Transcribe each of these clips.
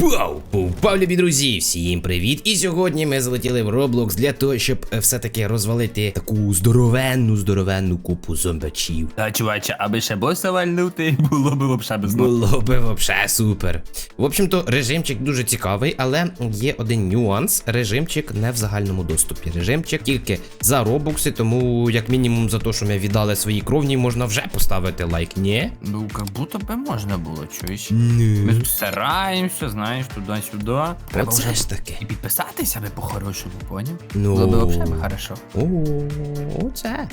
Пау! Пау, любі друзі! Всім привіт! І сьогодні ми залетіли в Roblox для того, щоб е, все-таки розвалити таку здоровенну, здоровенну купу зомбачів. Та, чуваче, аби ще боса вальнути, було б вообще без Було би вообще супер. В общем-то, режимчик дуже цікавий, але є один нюанс. Режимчик не в загальному доступі. Режимчик тільки за робокси, тому як мінімум за те, що ми віддали свої кровні, можна вже поставити лайк. Ні? Ну, как будто би можна було, чуєш? Ми стараємося, знаєш, туди-сюди. Треба вже ж таки. і підписатися би по-хорошому, поняв? Ну. Було би би хорошо. О, оце.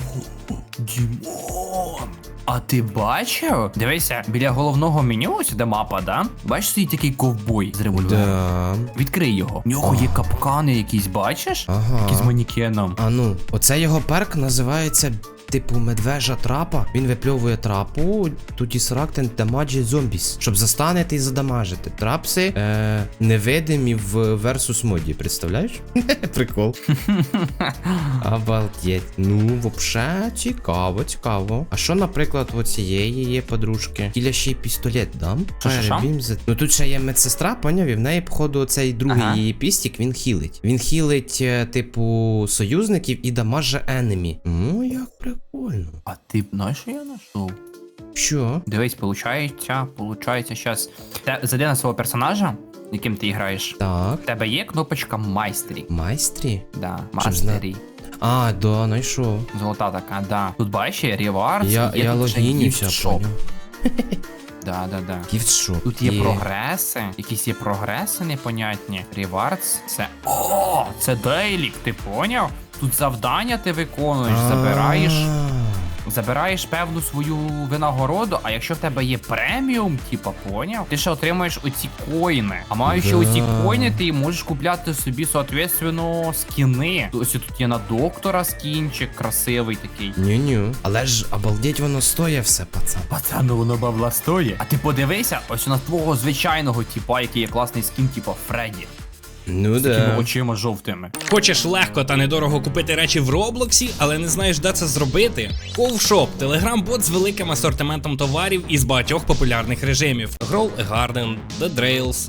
Дімон! А ти бачив? Дивися, біля головного меню, ось де мапа, да? Бачиш, стоїть такий ковбой з револьвером. Да. Відкрий його. В нього є капкани якісь, бачиш? Ага. Які з манікеном. А ну, оце його перк називається типу медвежа трапа. Він випльовує трапу, тут і срактен дамаджі зомбіс, щоб застанити і задамажити. Трапси е, невидимі в версус моді, представляєш? Прикол. Обалдеть. Ну, вообще цікаво, цікаво. А що, наприклад, у цієї є подружки? Й пістолет дам? Ну тут ще є медсестра, поняв? І в неї, походу, цей другий Ага. її пістік, він хілить. Він хілить, е, типу, союзників і дамаже енемі. Ну, як прикольно. А ти знаєш, що я знайшов? Що? Дивись, получається, получається, щас. Зайди на свого персонажа, яким ти граєш. Так. У тебе є кнопочка майстрі. Майстрі? Да, майстрі. А, да, знайшов. Золота така, да. Тут бачиш, реварс, Я, є я тут ще Да, да, да. Гіфтшоп. Тут є прогреси, якісь є прогреси непонятні. Ревардс це. О, це дейлік, ти поняв? Тут завдання ти виконуєш, забираєш. Забираєш певну свою винагороду, а якщо в тебе є преміум, типа поняв, ти ще отримуєш оці коїни. А маючи оці коїни, ти можеш купляти собі, соответственно, скіни. Ось тут є на доктора скінчик, красивий такий. Ню-ню. Але ж обалдеть воно стоє все, пацан. Пацану, воно бабла стоїть. А ти подивися, ось на твого звичайного типа, який є класний скін, типа Фредді. Ну З такими очима жовтими. Хочеш легко та недорого купити речі в Роблоксі, але не знаєш, де це зробити? Ковшоп телеграм-бот з великим асортиментом товарів із багатьох популярних режимів: Grow a Garden, The Drails,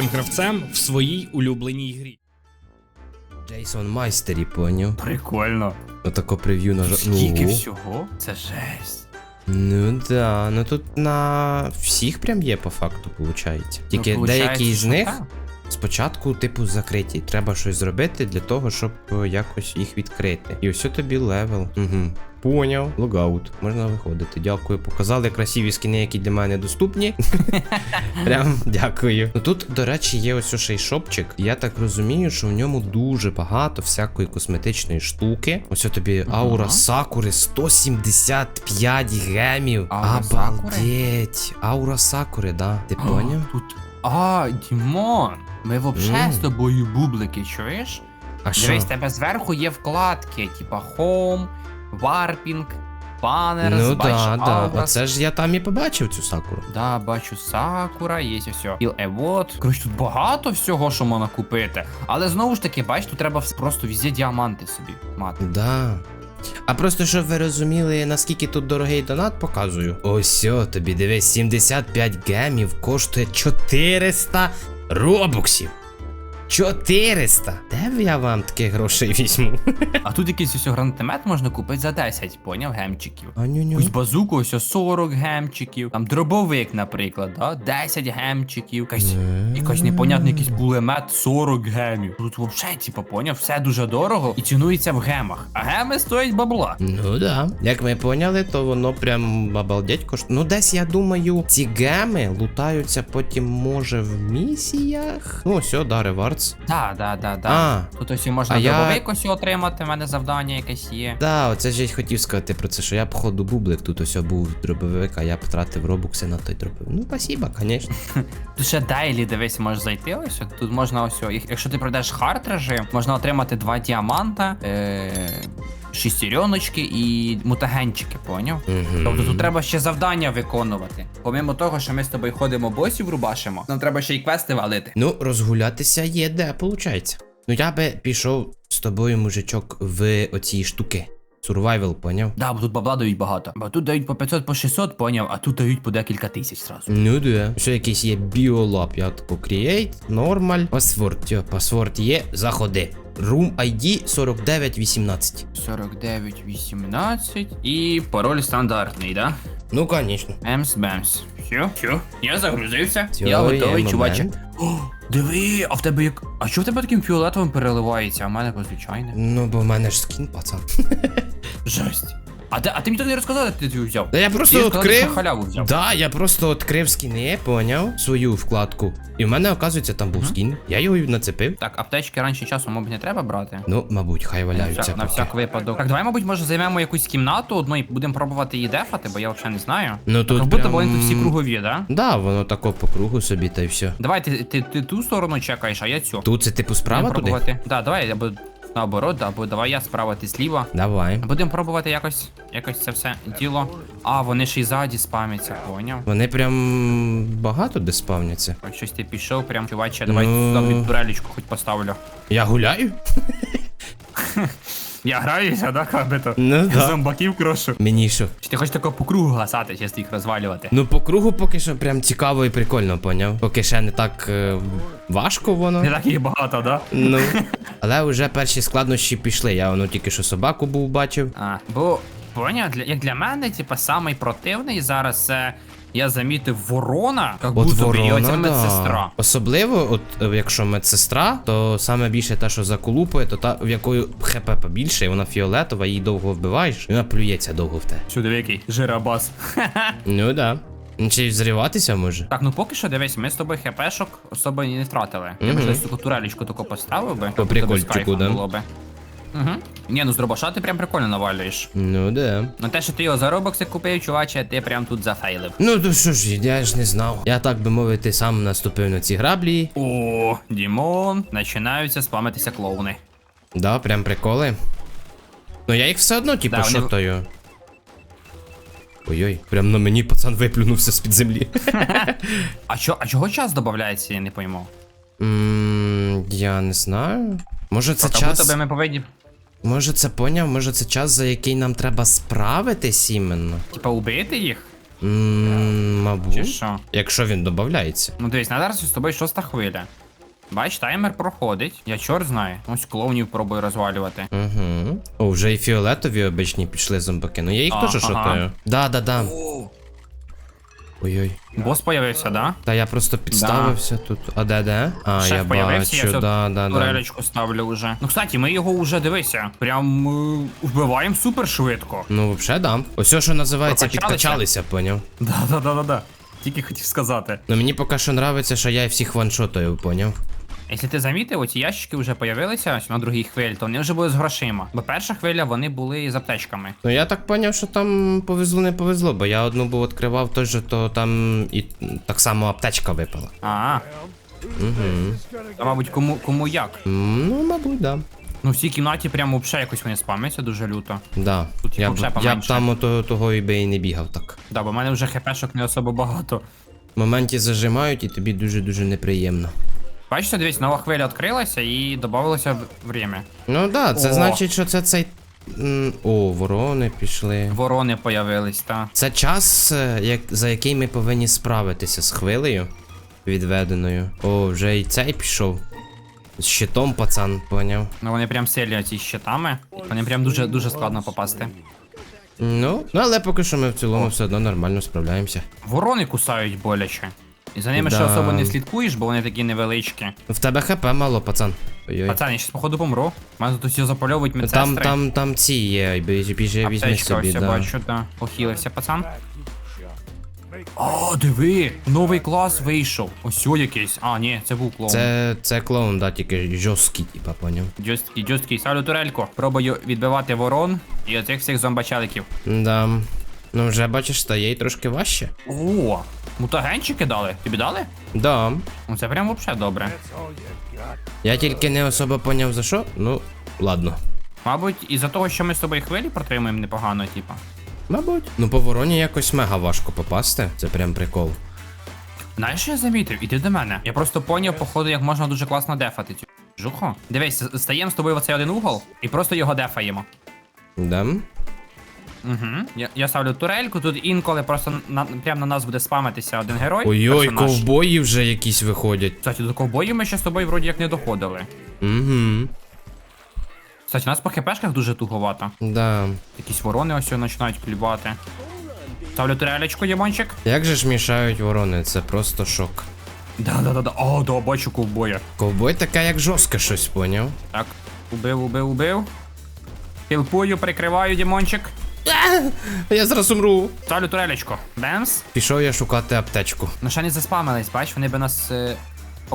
найкрутішим гравцем в своїй улюбленій грі. Джейсон Майстері, поняв. Прикольно. Отако прев'ю на Скільки Ну. всього? Це жесть. Ну да, ну тут на всіх прям є по факту, виходить. Тільки Ну, деякі з них так. спочатку, типу, закриті. Треба щось зробити для того, щоб е, якось їх відкрити. І ось тобі левел. Угу. Поняв, логаут. Можна виходити. Дякую. Показали красиві скини, які для мене доступні. Прям дякую. Ну тут, до речі, є ось ще й шопчик. Я так розумію, що в ньому дуже багато всякої косметичної штуки. Ось тобі аура сакури 175 гемів. Обалдеть. Аура сакури, да. Ти поняв? Тут. А, Дімон. Ми вообще Мгм. з тобою бублики, чуєш? А що? Дивись, тебе зверху є вкладки, типа Home, Warping, Banners, Ну да, да. Оце ж я там і побачив цю сакуру. Да, бачу Сакура, є ось Kill Evot. Коротше, тут багато всього, що можна купити. Але знову ж таки, бач, тут треба просто везде діаманти собі мати. Да. А просто щоб ви розуміли, наскільки тут дорогий донат, показую. Ось о, тобі дивись, 75 гемів коштує 400 робоксів. 400! Де б я вам таких грошей візьму? А тут якийсь ось гранатомет можна купити за 10, поняв, гемчиків. А ню-ню. Якусь базуку, ось ось 40 гемчиків. Там дробовик, наприклад, да? 10 гемчиків. Якась, якась непонятний якийсь булемет 40 гемів. Тут взагалі, типу, поняв, все дуже дорого і цінується в гемах. А геми стоять бабла. Ну да. Як ми поняли, то воно прям обалдеть коштує. Ну, десь я думаю, ці геми лутаються потім, може, в місіях. Ну, о, да, ревард Rewards? Да, да, да, да. А. Тут ось і можна А я- дробовик ось отримати, в мене завдання якесь є. Да, оце ж я й хотів сказати про це, що я походу бублик тут ось був дробовик, а я потратив робукси на той дробовик. Ну, спасіба, звісно. Тут ще дейлі, дивись, можеш зайти ось. от Тут можна ось, о, їх- якщо ти пройдеш хард режим, можна отримати два діаманта, е- шестереночки і мутагенчики, поняв? Мгм. Тобто тут треба ще завдання виконувати. Помимо того, що ми з тобою ходимо босів рубашимо, нам треба ще й квести валити. Ну, розгулятися є де, виходить. Ну я би пішов з тобою, мужичок, в оці штуки. Survival, поняв? Да, бо тут бабла дають багато. Бо тут дають по 500, по 600, поняв, а тут дають по декілька тисяч зразу. Ну да. Що якийсь є біолаб, я тако create, нормаль. Пасворд, йо, пасворд є, заходи. Room ID 4918. 49, 18 і пароль стандартний, да? Ну, звісно. Емс бемс. Все, все, я загрузився. Всьо, я готовий, є чуваче. О, диви, а в тебе як. А що в тебе таким фіолетовим переливається, а в мене звичайне. Ну, бо в мене ж скін, пацан. Жесть. А ти, а ти мені так не розказав, де ти цю взяв? Та я Ти просто сказав, що відкрив. халяву взяв. Да, я просто відкрив скіни, поняв свою вкладку. І в мене, оказується, там був скін. Я його нацепив. Так, аптечки раніше часу, мабуть, не треба брати. Ну, мабуть, хай валяються. всяк, на поки. всяк випадок. Так, давай, мабуть, може займемо якусь кімнату одну і будемо пробувати її дефати, бо я взагалі не знаю. Ну, тут будто прям- тут всі кругові, да? Да, воно тако по кругу собі та й все. Давай, ти, ти, ти ту сторону чекаєш, а я цю. Тут це типу справа туди? пробувати. Да, давай, або наоборот, або давай я справа, ти зліва. Давай. Будемо пробувати якось, якось це все діло. А, вони ще й ззаді спамяться, поняв? Вони прям багато де спавняться. Ось щось ти пішов, прям чуваче, давай Ну. сюди під турелечку хоч поставлю. Я гуляю? Я граюся, да, кабито? Ну да. Зомбаків крошу. Мені що? Чи ти хочеш тако по кругу гасати, чи їх розвалювати? Ну по кругу поки що прям цікаво і прикольно, поняв? Поки ще не так е, важко воно. Не так їх багато, да? Ну. Але вже перші складнощі пішли. Я воно тільки що собаку був бачив. А, бо поняв, для, як для мене, типа, самий противний зараз це. Я замітив ворона, як От будто б і медсестра. да. Особливо, от е, якщо медсестра, то саме більше та, що заколупує, то та, в якої хп побільше, і вона фіолетова, її довго вбиваєш, і вона плюється довго в те. Сюди який жирабас. Ну да. Ну, Чи взриватися може? Так, ну поки що дивись, ми з тобою хпшок особо не втратили. Я б щось таку турелечку таку поставив би. По прикольчику, да? було би. Угу. Ні, ну з дробаша ти прям прикольно навалюєш. Ну да. На те, що ти його за робокси купив, чуваче, ти прям тут зафейлив. Ну то що ж, я ж не знав. Я так би мовити, сам наступив на ці граблі. О, Дімон, починаються спамитися клоуни. Да, прям приколи. Ну я їх все одно, типу, Да, вони- Ой-ой, прям на мені пацан виплюнувся з-під землі. А чо, а чого час додається, я не пойму. Ммм, я не знаю. Може це будто час. би ми повинні, Може це поняв, може це час, за який нам треба справитись іменно. типа, убити їх? Ммм, Чи мабуть. що? Якщо він додається. Ну дивись, на зараз з тобою шоста хвиля. Бач, таймер проходить. Я чорт знаю. Ось клоунів пробую розвалювати. Угу. О, вже і фіолетові обичні пішли зомбаки. Ну я їх А, теж ага. шотаю. Да, да, да. Ой-ой. Бос появився, да? Та я просто підставився тут. А де де? А, Шеф я появився, я бачу, цю да, да, да. турелечку ставлю вже. Ну, кстати, ми його вже дивися. Прям е, вбиваємо супер швидко. Ну, взагалі, да. Ось що називається підкачалися, поняв. Да, да, да, да, да. Тільки хотів сказати. Ну мені поки що нравиться, що я всіх ваншотаю, поняв. Якщо ти замітив, оці ящики вже появилися ось на другій хвилі, то вони вже були з грошима. Бо перша хвиля вони були з аптечками. Ну я так поняв, що там повезло, не повезло, бо я одну був відкривав теж, то там і так само аптечка випала. А, Угу. та, мабуть, кому, кому як. Ну, мабуть, да. Ну, в цій кімнаті прямо взагалі якось вони спамляться дуже люто. Да. Тут я, б, я б там ото, того і би і не бігав так. Да, бо в мене вже хпшок не особо багато. В моменті зажимають і тобі дуже-дуже неприємно. Бачите, дивись, нова хвиля відкрилася і додавалося время. Ну да, це О. значить, що це цей. м, О, ворони пішли. Ворони появились, та. Це час, е, як, за який ми повинні справитися з хвилею відведеною. О, вже і цей пішов. З щитом, пацан, поняв. Ну вони прям сильні ці щитами. Вони прям дуже дуже складно попасти. Ну, ну але поки що ми в цілому все одно нормально справляємося. Ворони кусають боляче. І за ними ще Да. особо не слідкуєш, бо вони такі невеличкі. В тебе хп мало, пацан. Ой-ой. Пацан, я щас походу помру. Мене тут усі запальовують Там, медсестри. там, там ці є, біжи, біжи візьми Аптечка собі, ось я да. бачу, да. Похилився, пацан. О, диви, новий клас вийшов. Ось о якийсь. А, ні, це був клоун. Це, це клоун, да, тільки жорсткий, типа, поняв. Джосткий, джосткий, ставлю турельку. Пробую відбивати ворон і оцих всіх зомбачеликів. Да. Ну вже бачиш, стає й трошки важче. О, мутагенчики дали. Тобі дали? Да. Ну це прям вообще добре. Я тільки не особо поняв за що. Ну, ладно. Мабуть, із-за того, що ми з тобою хвилі протримуємо непогано, типа. Мабуть. Ну по вороні якось мега важко попасти. Це прям прикол. Знаєш, що я замітив? Іди до мене. Я просто поняв, походу, як можна дуже класно дефати цю жуху. Дивись, стаємо з тобою в оцей один угол і просто його дефаємо. Да? Угу. Я, я ставлю турельку, тут інколи просто на, прямо на нас буде спамитися один герой. Ой-ой, персонаж. ковбої вже якісь виходять. Кстати, до ковбоїв ми ще з тобою вроді як не доходили. Угу. Кстати, у нас по хпшках дуже туговато. Да. Якісь ворони ось починають клювати. Ставлю турелечку, Дімончик. Як же ж мішають ворони? Це просто шок. Да-да-да. О, да, бачу ковбоя. Ковбой таке як жорстке щось, поняв? Так, убив, убив, убив. Хілпую, прикриваю, Дімончик. Я зараз умру. Ставлю турелечку. Бемс. Пішов я шукати аптечку. Ну ще не заспамились, бач, вони би нас е,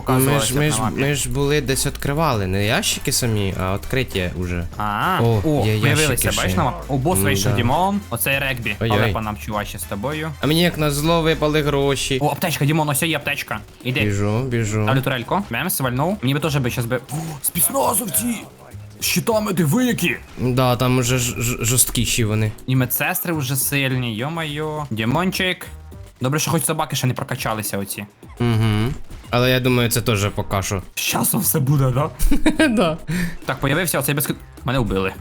Ми ж, ми, ж, ми ж були десь відкривали, не ящики самі, а відкриті вже. А, О, о, є появилися, ящики бач ще. на мапі? О, бос М, вийшов да. Дімон. Оце регбі. Ой-ой. Але по нам чувачі з тобою. А мені як на зло випали гроші. О, аптечка, Дімон, ось є аптечка. Іди. Біжу, біжу. Ставлю турельку. Бемс, вальнув. Мені би теж би щас би. О, спісназовці! Щитами диви які! Да, там уже ж- ж- жорсткіші вони. І медсестри вже сильні, йо-майо. Дімончик. Добре, що хоч собаки ще не прокачалися оці. Угу. Але я думаю, це теж поки що. З часом все буде, да? да. Так, появився оцей безкид. Мене вбили.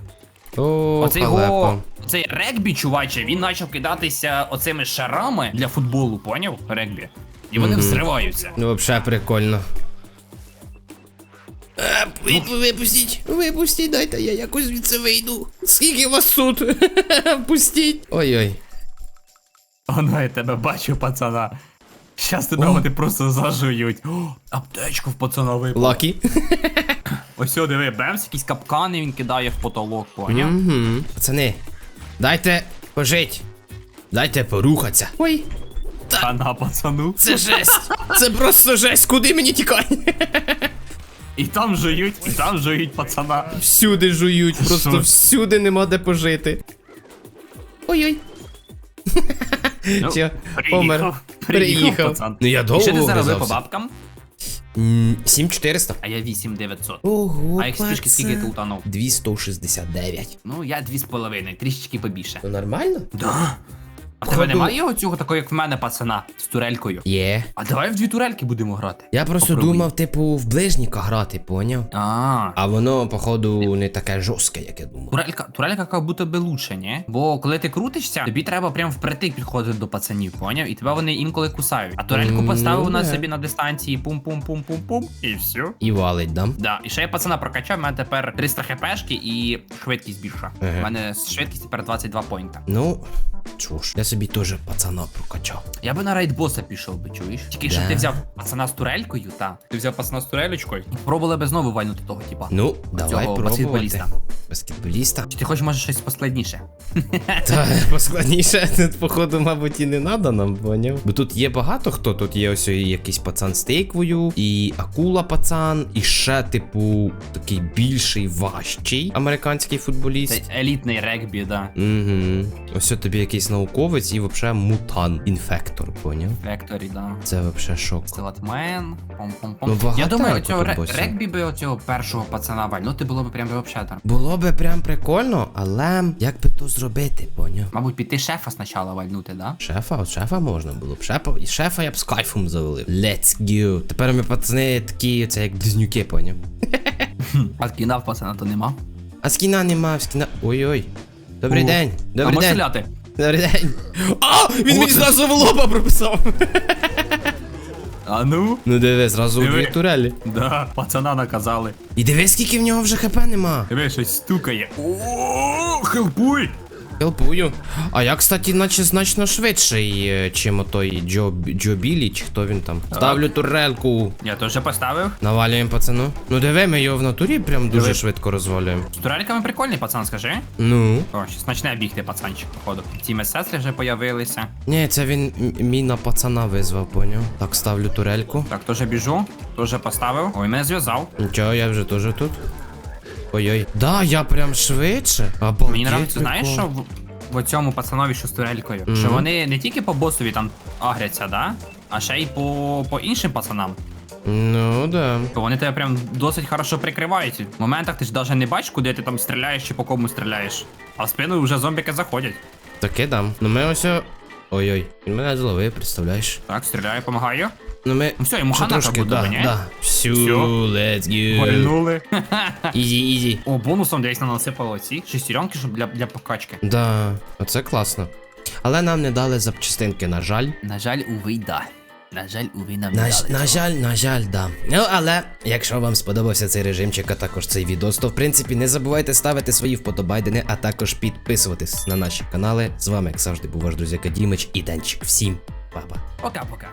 О, Оцей халепа. його. Цей регбі, чуваче, він почав кидатися оцими шарами для футболу, поняв? Регбі. І вони взриваються. Ну, взагалі прикольно. А, ви- випустіть, випустіть, дайте я якось звідси вийду. Скільки вас тут? Пустіть. Ой-ой. Оно, я тебе бачу, пацана. Щас тебе вони просто зажують. О, аптечку в пацана випала. Лакі. Ось сюди, диви, бемс, якісь капкани він кидає в потолок, поняв? Угу. Пацани, дайте пожить. Дайте порухатися. Ой, Та на пацану. це жесть. Це просто жесть. Куди мені тікати? І там жують, і там жують пацана. Всюди жують, просто Що? всюди нема де пожити. Ой-ой. Ну, Чо? приїхав, Помер. приїхав, пацан. Ну я І довго Що ти заробив по бабкам? М, 7400. А я 8900. Ого, А їх скільки, скільки ти утонув? 269. Ну, я 2,5, трішечки побільше. Ну нормально? Да. А тебе немає його цього такого, як в мене, пацана, з турелькою? Є. А давай в дві турельки будемо грати. Я просто Попробуй. думав, типу, в ближніка грати, поняв? А, А воно, походу, не таке жорстке, як я думав. турелька, турелька як будто би лучше, ні? Бо коли ти крутишся, тобі треба прям впритик підходити до пацанів, поняв? І тебе вони інколи кусають. А турельку М, поставив ну на да. собі на дистанції пум-пум-пум-пум-пум, і все. І валить, да? Да, і ще я пацана прокачав, у мене тепер 300 хпшки і швидкість більша. У мене швидкість тепер 22 поінта. Ну, чуш. Я собі теж пацана прокачав. Я би на рейд боса пішов би, чуєш? Тільки щоб ти взяв пацана з турелькою, та. Ти взяв пацана з турелечкою і пробували би знову вальнути того, типа. Ну, давай Цього пробувати. баскетболіста. Баскетболіста. Чи ти хочеш може щось поскладніше? Та поскладніше, тут, походу, мабуть, і не надо нам, поняв. Бо тут є багато хто. Тут є ось якийсь пацан з тейквою, і акула пацан, і ще, типу, такий більший, важчий американський Це футболіст. елітний регбі, да. Угу. Ось тобі якийсь науковець і взагалі мутант, інфектор, поняв? Векторі, да. Це взагалі шок. Стелатмен, пом-пом-пом. Ну, Я думаю, цього регбі би оцього першого пацана вальнути було б прям вообще там. Було би прям прикольно, але як би то зробити, поняв? Мабуть, піти шефа спочатку вальнути, да? Шефа, от шефа можна було б. Шефа, і шефа я б з кайфом завалив. Let's go. Тепер ми пацани такі, це як близнюки, поняв? А кінав пацана то нема. А скіна нема, скіна. Ой-ой. Добрий день. Добрий день. стріляти? Добрий день. А! Він мені зразу в лоба прописав. А ну? Ну диви, зразу Диви. дві турелі. Да, пацана наказали. І диви, скільки в нього вже хп нема. Диви, щось стукає. О, хелпуй! Хелпую. А я, кстати, наче значно швидший, е, чим отой Джо, Джо Білі, чи хто він там. Ставлю турельку. Я теж поставив. Навалюємо пацану. Ну диви, ми його в натурі прям дуже Диви. швидко розвалюємо. З турельками прикольний, пацан, скажи. Ну. О, щас почне бігти, пацанчик, походу. Ці медсестри вже появилися. Ні, це він м- мій на пацана визвав, поняв? Так, ставлю турельку. Так, теж біжу, теж поставив. Ой, мене зв'язав. Нічого, я вже теж тут. Ой-ой. Да, я прям швидше. Обалдеть, Мені нравиться, знаєш, що в, в цьому пацанові, що з турелькою? Що вони не тільки по босові там агряться, да? А ще й по, по іншим пацанам. Ну, да. То вони тебе прям досить хорошо прикривають. В моментах ти ж навіть не бачиш, куди ти там стріляєш чи по кому стріляєш. А в спину вже зомбіки заходять. Таке дам. Ну ми ось. о- Ой-ой, він мене зловив, представляєш? Так, стріляю, помагаю. Ну ми. Ну все, йому ще ханата трошки, буде, да, ні? да. Всю, Всё. let's go. Вальнули. Ізі, ізі. О, бонусом десь насипало ці шестеренки, щоб для, для покачки. Да, оце класно. Але нам не дали запчастинки, на жаль. На жаль, уви, да. На жаль, уви нам На, на жаль, на жаль, да. Ну, але якщо вам сподобався цей режимчик, а також цей відос, то в принципі не забувайте ставити свої вподобайдени, а також підписуватись на наші канали. З вами, як завжди, був ваш друзяка Дімич і Денчик. Всім па-па. Пока-пока.